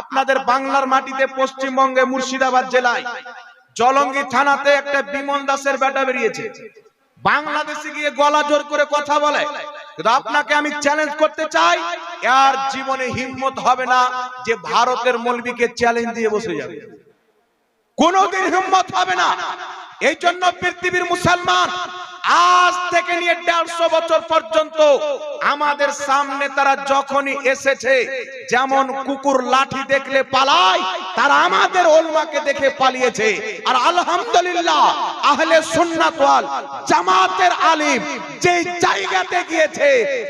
আপনাদের বাংলার মাটিতে পশ্চিমবঙ্গে মুর্শিদাবাদ জেলায় জলঙ্গি থানাতে একটা বিমল দাসের বেটা বেরিয়েছে। বাংলাদেশে গিয়ে গলা জোর করে কথা বলে। কিন্তু আপনাকে আমি চ্যালেঞ্জ করতে চাই আর জীবনে হিম্মত হবে না যে ভারতের মলবিকে চ্যালেঞ্জ দিয়ে বসে যাবে। কোনদিন হিম্মত হবে না। এই জন্য পৃথিবীর মুসলমান আজ থেকে নিয়ে দেড়শো বছর পর্যন্ত আমাদের সামনে তারা যখনই এসেছে, যেমন কুকুর লাঠি দেখলে পালায়, তারা আমাদের ওলমাকে দেখে পালিয়েছে। আর আলহামদুলিল্লাহ, আহলে সুন্নাত জামাতের আলিম যে জায়গাতে গিয়েছে,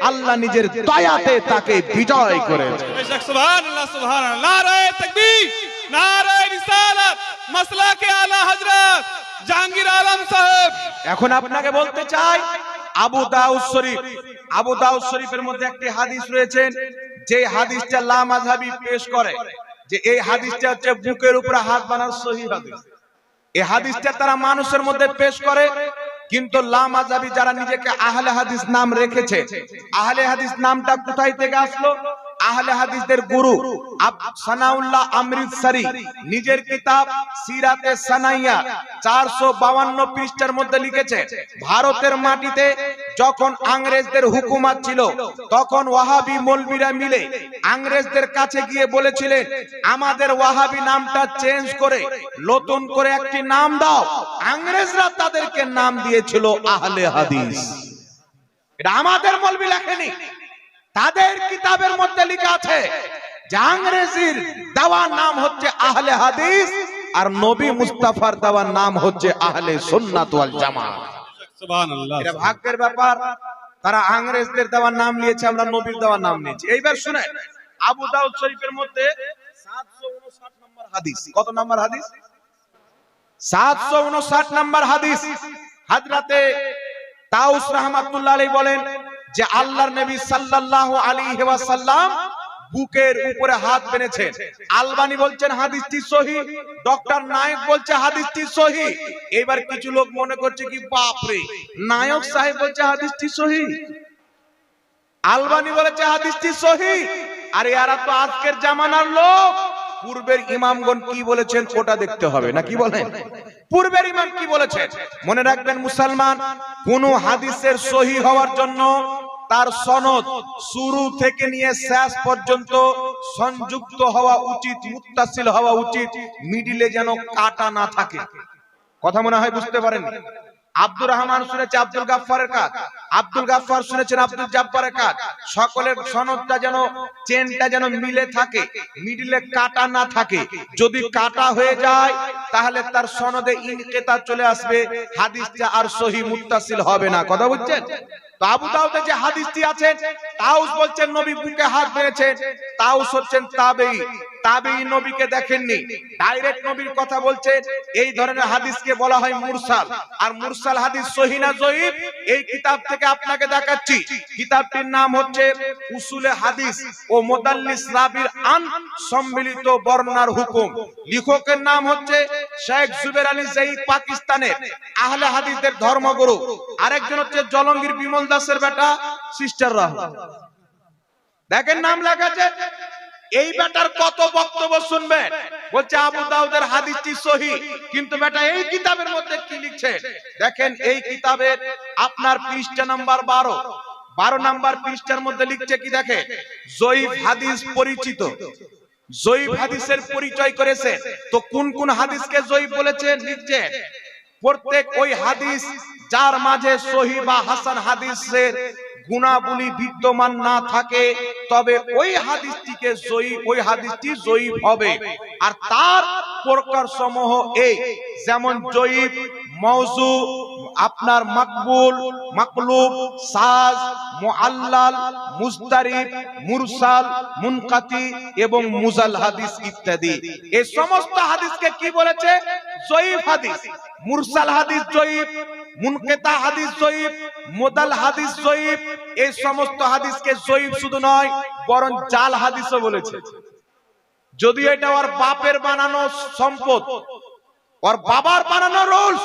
আল্লাহ নিজের দয়াতে তাকে বিজয় করেছে। সুবহানাল্লাহ সুবহানাল্লাহ। নারায়ে কে আলা হযরত জাহাঙ্গীর আলম সাহেব। এখন আপনাকে বলতে চাই, আবু দাউদ শরীফ। আবু দাউদ শরীফের মধ্যে একটি হাদিস রয়েছেন যে হাদিসটা লামাজহাবি পেশ করে, যে এই হাদিসটা হচ্ছে বুকের উপরে হাত বানার সহি হাদিস। এই হাদিসটা তারা মানুষের মধ্যে পেশ করে, কিন্তু লামাজাবি যারা নিজেকে আহলে হাদিস নাম রেখেছে, আহলে হাদিস নামটা কোথায় থেকে আসলো? আহলে হাদিসদের গুরু সানাউল্লাহ অমৃতসরি নিজের কিতাব সিরাতে সানাইয়া চারশো বাউান্ন পৃষ্ঠার মধ্যে লিখেছে, ভারতের মাটিতে যখন আংরেজদের হুকুমাত ছিল, তখন ওয়াহাবি মৌলবীরা মিলে আংরেজদের কাছে গিয়ে বলেছিলেন, আমাদের ওয়াহাবি নামটা চেঞ্জ করে, নতুন করে একটি নাম দাও। আংরেজরা তাদেরকে নাম দিয়েছিল আহলে হাদিস। এটা আমাদের মৌলবি লেখেনি তাদের কিতাবের মধ্যে লেখা আছে যে আংরেজির দেওয়ার নাম হচ্ছে আহলে হাদিস আর নবী মুস্তাফার দেওয়ার নাম হচ্ছে আহলে সুন্নাত ওয়াল জামাত। ভাগ্যের ব্যাপার। তারা আংরেজদের দেওয়ার নাম নিয়েছে আমরা নবীর দেওয়ার নাম নিয়েছি। এইবার শুনেন আবু দাউদ শরীফের মধ্যে 759 নম্বর হাদিস। কত নম্বর হাদিস? 759 নম্বর হাদিস। হযরতে তাউস রাহমাতুল্লাহ আলাইহি বলেন যে আল্লাহর নবী সাল্লাল্লাহু আলাইহি ওয়াসাল্লাম বুকের উপরে হাত বেঁধেছেন। আলবানি বলছেন, হাদিসটি সহি। ডক্টর নায়ক বলছে, হাদিসটি সহি। এবার কিছু লোক মনে করছে কি, বাপ রে! নায়ক সাহেব বলছে, হাদিসটি সহি। আলবানি বলেছে, হাদিসটি সহি। আর এরা তো আজকের জামানার লোক। পূর্বের ইমামগণ কি বলেছেন, ওটা দেখতে হবে, না কি বলেন? পূর্বের ইমাম কি বলেছেন? মনে রাখবেন, মুসলমান, কোন হাদিসের সহি হওয়ার জন্য তার সনদ শুরু থেকে নিয়ে শেষ পর্যন্ত সংযুক্ত হওয়া উচিত, মুত্তাসিল হওয়া উচিত, মিডিলে যেন কাটা না থাকে। কথা মনে হয় বুঝতে পারেন? আব্দুর রহমান শুনেছে আব্দুল গাফফারের কাজ, আব্দুল গাফফার শুনেছেন আব্দুল জাব্বারের কাজ। সকলের সনদটা যেন, চেনটা যেন মিলে থাকে, মিডিলে কাটা না থাকে। যদি কাটা হয়ে যায়, তাহলে তার সনদে ইনকেতা চলে আসবে, হাদিসটা আর সহি মুত্তাসিল হবে না। কথা বুঝছেন? তো আবু যে হাদিসটি আছে তাউস বলছেন নবী বুকে হাত বেঁধেছেন তাউস হচ্ছেন তাবেই সম্মিলিত বর্ণনার হুকুম। লেখকের নাম হচ্ছে শেখ জুবের আলী জাইদ পাকিস্তানের আহলে হাদিসদের ধর্মগুরু। আরেকজন হচ্ছে জলঙ্গির বিমল দাসের বেটা সিস্টার রাহ। দেখেন নাম লেখাছে এই বেটার কত বক্তব্য শুনবেন? বলছে আবু দাউদের হাদিসটি সহি, কিন্তু বেটা এই কিতাবের মধ্যে কি লিখছে? দেখেন, এই কিতাবের আপনার পৃষ্ঠা নাম্বার বারো। বারো নাম্বার পৃষ্ঠার মধ্যে লিখছে কি দেখে? জয়ীফ হাদিস পরিচিত। জয়ীফ হাদিসের পরিচয় করেছে। তো কোন কোন হাদিসকে জয়ীফ বলেছে? লিখছে, প্রত্যেক ওই হাদিস যার মাঝে সহি বা হাসান হাদিসের গুণাবলী বিদ্যমান না থাকে, তবে ওই হাদিসটিকে জয়ী, ওই হাদিসটি জয়ী হবে। আর তার প্রকার সমূহ এই, যেমন জয়ীব মৌজু আপনার মাকবুল, মাকলুব, সাজ, মুআল্লাল মুস্তারিব মুরসাল, মুনকাতি এবং মুজাল হাদিস ইত্যাদি। এই সমস্ত হাদিসকে কি বলেছে? জয়ীব হাদিস। মুরসাল হাদিস জয়ীব মুনকেতা হাদিস জয়ীব মোদাল হাদিস জয়ীব এই সমস্ত হাদিসকে জয়ীব শুধু নয়, বরং জাল হাদিসও বলেছে। যদিও এটা ওর বাপের বানানো সম্পদ, ওর বাবার বানানো রুলস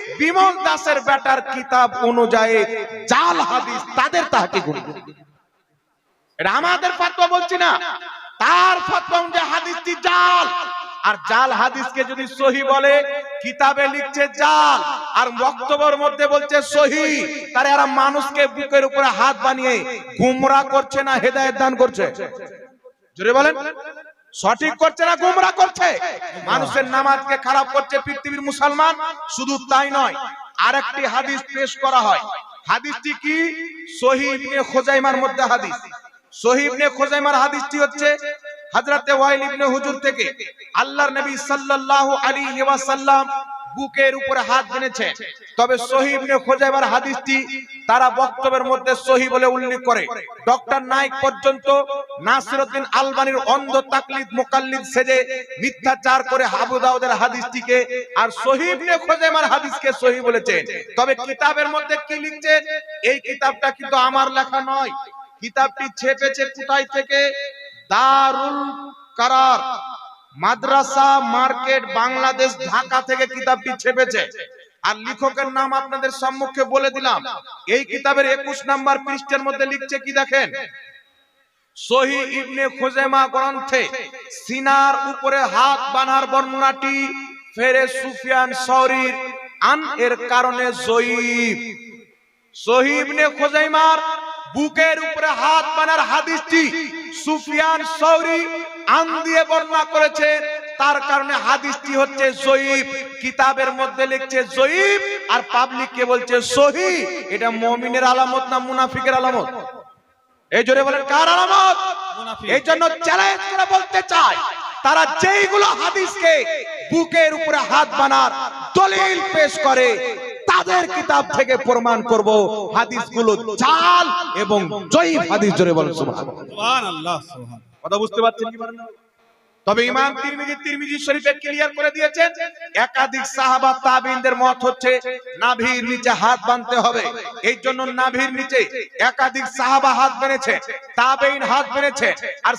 বিমল দাসের বেটার কিতাব অনুযায়ী জাল হাদিস তাদের তাহাকে গুণ এটা আমাদের ফাতোয়া বলছি না। তার ফাতোয়া অনুযায়ী হাদিসটি জাল। আর জাল হাদিসকে যদি সহি বলে, কিতাবে লিখছে জাল, আর বক্তব্যের মধ্যে বলছে সহি তার এরা মানুষকে বুকের উপরে হাত বানিয়ে গুমরা করছে না, হেদায়েত দান করছে। জোরে বলেন। সঠিক করছে না, গুমরা করছে? মানুষের নামাজকে খারাপ করছে পৃথিবীর মুসলমান, শুধু তাই নয়, আরেকটি হাদিস পেশ করা হয়। হাদিসটি কি? সহি নে খোজাইমার মধ্যে হাদিস। সহি নে খোজাইমার হাদিসটি হচ্ছে হযরতে ওয়াইল ইবনে হুজুর থেকে, আল্লাহর নবী সাল্লাল্লাহু আলাইহি ওয়াসাল্লাম বুকের উপরে হাত বেঁধেছে। তবে সহি হাদিসটি তারা বক্তব্যের মধ্যে সহি বলে উল্লেখ করে। ডক্টর নাইক পর্যন্ত নাসিরউদ্দিন আলবানির অন্ধ তাকলিদ মুকাল্লিদ সেজে মিথ্যাচার করে আবু দাউদের হাদিসটিকে আর সহি ইবনে খোজাইমার হাদিসকে সহি বলেছেন। তবে কিতাবের মধ্যে কি লিখছেন এই কিতাবটা কিন্তু আমার লেখা নয়। কিতাবটি ছেপেছে কোথায় থেকে? দারুল কারার। মাদ্রাসা, মার্কেট, বাংলাদেশ, ঢাকা থেকে কিতাবটি ছেপেছে আর লেখকের নাম আপনাদের সম্মুখে বলে দিলাম। এই কিতাবের একুশ নাম্বার পৃষ্ঠের মধ্যে লিখছে কি দেখেন? ইবনে খুজাইমা গ্রন্থে সিনার উপরে হাত বানার ফেরে সুফিয়ান আন এর কারণে ইবনে বুকের উপরে হাত বানার হাদিসটি সুফিয়ান সৌরি আন দিয়ে বর্ণনা করেছে তার কারণে হাদিসটি হচ্ছে জয়ীব কিতাবের মধ্যে লিখছে জয়ীব আর পাবলিক কে বলছে সহি। এটা মুমিনের আলামত না মুনাফিকের আলামত? এই জোরে বলেন কার আলামত? এই জন্য চ্যালেঞ্জ করে বলতে চাই তারা যেইগুলো হাদিসকে বুকের উপরে হাত বানার দলিল পেশ করে তাদের কিতাব থেকে প্রমাণ করব হাদিসগুলো জাল এবং জয়ীফ হাদিস জোরে বলেন সুবহানাল্লাহ। সুবহানাল্লাহ সুবহান কথা বুঝতে পারছেন কি পারেন? তবে ইমাম তিরমিজি তিরমিজি শরীফে ক্লিয়ার করে দিয়েছেন, একাধিক সাহাবা তাবিনদের মত হচ্ছে নাভির নিচে হাত বাঁধতে হবে। এই জন্য নাভির নিচে একাধিক সাহাবা হাত তাবেইন হাত আর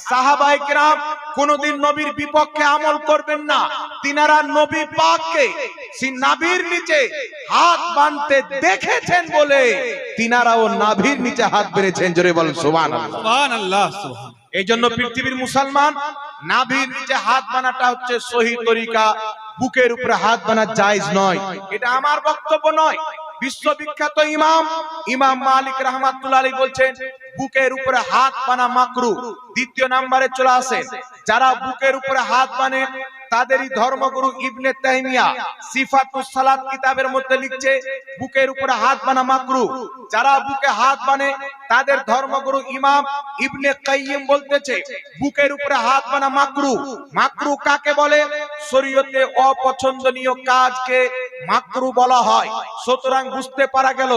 কিরাম কোনদিন নবীর বিপক্ষে আমল করবেন না। তিনারা নবী পাককে নাভির নিচে হাত বাঁধতে দেখেছেন বলে তিনারাও নাভির নিচে হাত বেঁধেছেন। জোরে বলেন, সুবহানাল্লাহ। সুবহানাল্লাহ সুবহান এই জন্য পৃথিবীর মুসলমান নাভির নিচে হাত বানাটা হচ্ছে সহি তরিকা, বুকের উপরে হাত বানা জায়জ নয়। এটা আমার বক্তব্য নয়। বিশ্ববিখ্যাত ইমাম ইমাম মালিক রহমাতুল্লাহ আলী বলছেন, বুকের উপরে হাত বানা মাকরু। দ্বিতীয় নাম্বারে চলে আসেন। যারা বুকের উপরে হাত বানে তাদেরই ধর্মগুরু ইবনে তাইমিয়া সিফাতুস সালাত কিতাবের মধ্যে লিখছে বুকের উপরে হাত বানা মাকরু। যারা বুকে হাত বানে তাদের ধর্মগুরু ইমাম ইবনে কাইয়িম বলতেছে বুকের উপরে হাত বানা মাকরু। মাকরু কাকে বলে? শরীয়তে অপছন্দনীয় কাজকে মাকরু বলা হয়। সুতরাং বুঝতে পারা গেল,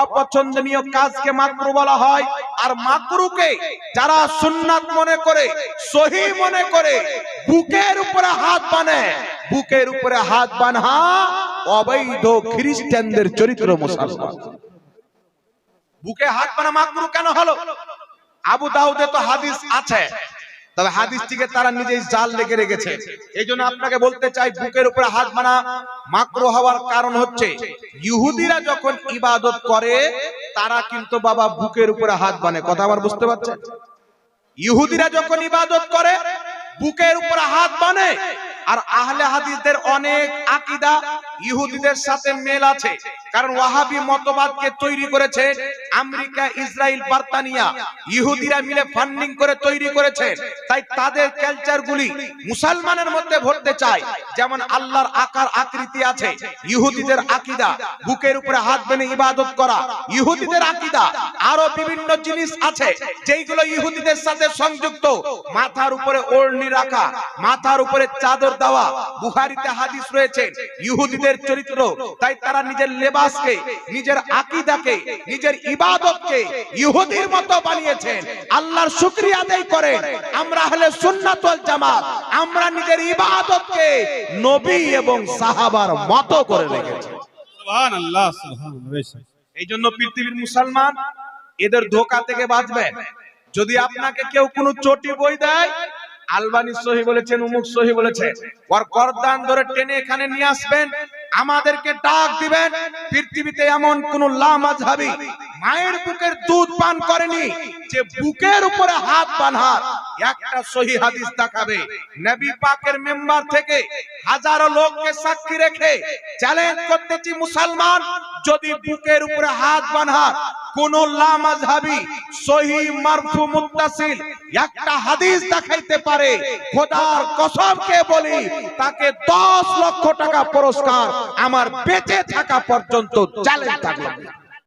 অপছন্দনীয় কাজকে মাকরু বলা হয়। আর মাকরুকে যারা সুন্নাত মনে করে, সহি মনে করে, বুকের উপরে হাত বানে। বুকের উপরে হাত বানহা অবৈধ খ্রিস্টানদের চরিত্র মুসলমান। বুকে হাত বানা মাকরু কেন হলো? আবু দাউদে তো হাদিস আছে তবে হাদিসটিকে তারা নিজেই জাল লেগে রেখেছে। এই জন্য আপনাকে বলতে চাই, বুকের উপরে হাত বানা মাকরু হওয়ার কারণ হচ্ছে, ইহুদিরা যখন ইবাদত করে, তারা কিন্তু বাবা বুকের উপরে হাত বানে। কথা আবার বুঝতে পারছেন? ইহুদিরা যখন ইবাদত করে, বুকের উপরে হাত বানে। আর আহলে হাদিসদের অনেক আকীদা ইহুদিদের সাথে মেল আছে। কারণ ওয়াহাবি মতবাদকে তৈরি করেছে আমেরিকা ইসরায়েল বার্তানিয়া। ইহুদিরা মিলে ফান্ডিং করে তৈরি করেছে। তাই তাদের কালচারগুলি মুসলমানের মধ্যে ভরতে চায়। যেমন আল্লাহর আকার আকৃতি আছে। ইহুদিদের আকীদা, বুকের উপরে হাত বেঁধে ইবাদত করা। ইহুদিদের আকীদা, আরও বিভিন্ন জিনিস আছে যেইগুলো ইহুদিদের সাথে সংযুক্ত। মাথার উপরে ওড়নি রাখা, মাথার উপরে চাদর দেওয়া। বুখারিতে হাদিস রয়েছে, ইহুদিদের ইহুদিদের চরিত্র তাই তারা নিজের লেবাসকে নিজের আকিদাকে নিজের ইবাদতকে ইহুদির মতো বানিয়েছেন। আল্লাহর শুকরিয়া আদায় করেন। আমরা হলে সুন্নাত ওয়াল জামাত আমরা নিজের ইবাদতকে নবী এবং সাহাবার মতো করে রেখেছি। সুবহান আল্লাহ সুবহান আল্লাহ এই জন্য পৃথিবীর মুসলমান এদের ধোকা থেকে বাঁচবেন যদি আপনাকে কেউ কোনো চটি বই দেয় আলবানি সহি বলেছেন, উমুক সহি বলেছেন। ওর গরদান ধরে টেনে এখানে নিয়ে আসবেন, আমাদেরকে ডাক দিবেন, পৃথিবীতে এমন কোন লামাজহাবি মায়ের বুকের দুধ পান করেনি যে বুকের উপরে হাত বানহার একটা সহি হাদিস দেখাবে, নবী পাকের মেম্বার থেকে হাজারো লোককে সাক্ষী রেখে চ্যালেঞ্জ করতেছি মুসলমান যদি বুকের উপরে হাত বানহার কোন লামাজহাবি সহি মারফু মুত্তাসিল, একটা হাদিস দেখাইতে পারে, খোদার কসমকে বলি, তাকে 10 লক্ষ টাকা পুরস্কার আমার বেঁচে থাকা পর্যন্ত চ্যালেঞ্জ থাকবে।